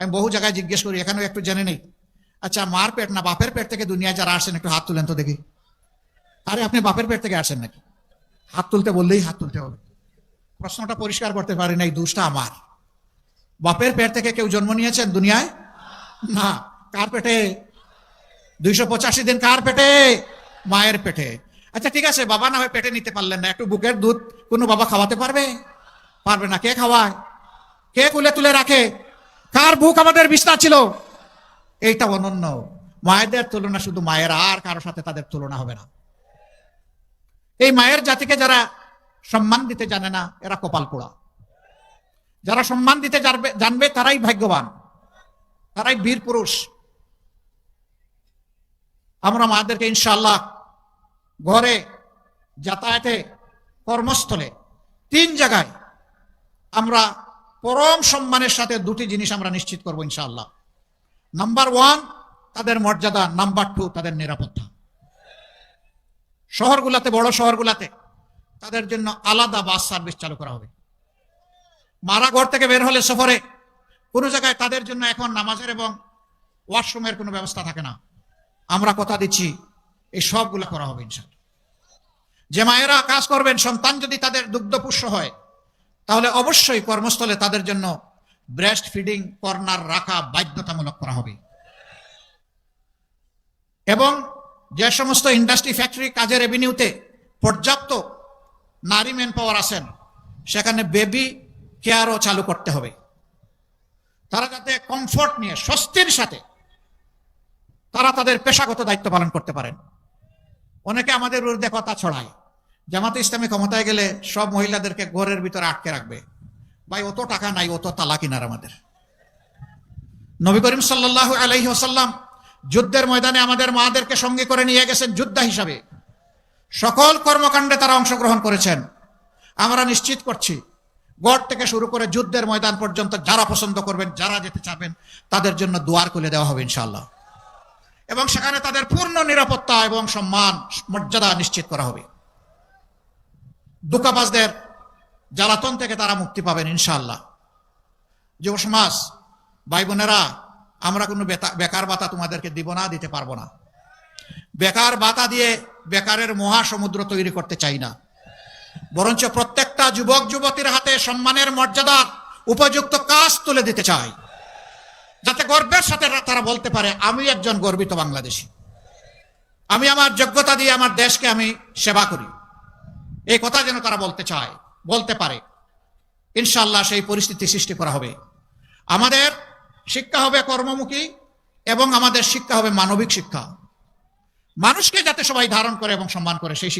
আমি বহু জায়গায় জিজ্ঞেস করি, এখানেও একটু জেনে নেই। আচ্ছা মার পেট না বাপের পেট থেকে দুনিয়ায় যারা আসেন, একটু হাত তুলেন তো দেখি। আরে, আপনি বাপের পেট থেকে আসেন নাকি? হাত তুলতে বললেই হাত তুলতে হবে। প্রশ্নটা পরিষ্কার করতে পারি না এই দোষটা আমার। বাপের পেট থেকে কেউ জন্ম নিয়েছেন দুনিয়ায়? না। কার পেটে? দুইশো পঁচাশি দিন কার পেটে? মায়ের পেটে। আচ্ছা ঠিক আছে, বাবা না হয় পেটে নিতে পারলেন না। একটু বুকের দুধ কোনো বাবা খাওয়াতে পারবে? পারবে না, কে খাওয়ায়? কে কুলে তুলে রাখে? কার বুক আমাদের বিস্তার ছিল। এইটা অনন্য। মায়েদের তুলনা শুধু মায়ের, আর কারও সাথে তাদের তুলনা হবে না। এই মায়ের জাতিকে যারা সম্মান দিতে জানে না, এরা কপাল পোড়া। যারা সম্মান দিতে জানবে, তারাই ভাগ্যবান। তারাই বীর পুরুষ। আমরা মাদেরকে ইনশাল্লাহ ঘরে যাতায়াতে কর্মস্থলে তিন জায়গায় আমরা পরম সম্মানের সাথে দুটি জিনিস আমরা নিশ্চিত করব ইনশাআল্লাহ। নাম্বার ওয়ান, তাদের মর্যাদা। নাম্বার টু, তাদের নিরাপত্তা। শহরগুলাতে, বড় শহরগুলাতে তাদের জন্য আলাদা বাস সার্ভিস চালু করা হবে। মারা ঘর থেকে বের হলে সফরে কোনো জায়গায় তাদের জন্য এখন নামাজের এবং ওয়াশরুমের কোনো ব্যবস্থা থাকে না। আমরা কথা দিচ্ছি, এই সবগুলো করা হবে ইনশাল যে মায়েরা কাজ করবেন, সন্তান যদি তাদের দুগ্ধপুষ্য হয় তাহলে অবশ্যই কর্মস্থলে তাদের জন্য ব্রেস্ট ফিডিং কর্নার রাখা বাধ্যতামূলক করা হবে। এবং যে সমস্ত ইন্ডাস্ট্রি ফ্যাক্টরি কাজের রেভিনিউতে পর্যাপ্ত নারী ম্যান পাওয়ার আছেন, সেখানে বেবি কেয়ারও চালু করতে হবে। তারা যাতে কমফোর্ট নিয়ে, স্বস্তির সাথে তারা তাদের পেশাগত দায়িত্ব পালন করতে পারেন। অনেকে আমাদের বিরুদ্ধে কথা ছড়ায় জামাতে ইসলামী ক্ষমতায় গেলে সব মহিলাদেরকে ঘরের ভিতরে আটকে রাখবে। ভাই, অত টাকা নাই, অত তালা কিনার আমাদের। নবী করিম সাল্লাহ আলহি আসাল্লাম যুদ্ধের ময়দানে আমাদের মাদেরকে সঙ্গে করে নিয়ে গেছেন যোদ্ধা হিসাবে। সকল কর্মকাণ্ডে তারা অংশগ্রহণ করেছেন। আমরা নিশ্চিত করছি, গড় থেকে শুরু করে যুদ্ধের ময়দান পর্যন্ত যারা পছন্দ করবেন, যারা যেতে চাবেন, তাদের জন্য দুয়ার খুলে দেওয়া হবে ইনশাল্লাহ এবং সেখানে তাদের পূর্ণ নিরাপত্তা এবং সম্মান, মর্যাদা নিশ্চিত করা হবে। দুকাবাজদের জ্বালাতন থেকে তারা মুক্তি পাবেন ইনশাল্লাহ যুব সমাজ ভাই বোনেরা আমরা কোনো বেকার ভাতা তোমাদেরকে দিব না, দিতে পারব না। বেকার ভাতা দিয়ে বেকারের মহাসমুদ্র তৈরি করতে চাই না। বরঞ্চ প্রত্যেকটা যুবক, যুবতীর হাতে সম্মানের মর্যাদা, উপযুক্ত কাজ তুলে দিতে চাই। যাতে গর্বের সাথে তারা বলতে পারে, আমি একজন গর্বিত বাংলাদেশি। আমি আমার যোগ্যতা দিয়ে আমার দেশকে আমি সেবা করি। এই কথা যেন তারা বলতে চায়, বলতে পারে। ইনশাল্লাহ সেই পরিস্থিতি সৃষ্টি করা হবে। আমাদের শিক্ষা হবে কর্মমুখী এবং আমাদের শিক্ষা হবে মানবিক শিক্ষা। মানুষকে যাতে সবাই ধারণ করে এবং সম্মান করে, সেই শিক্ষা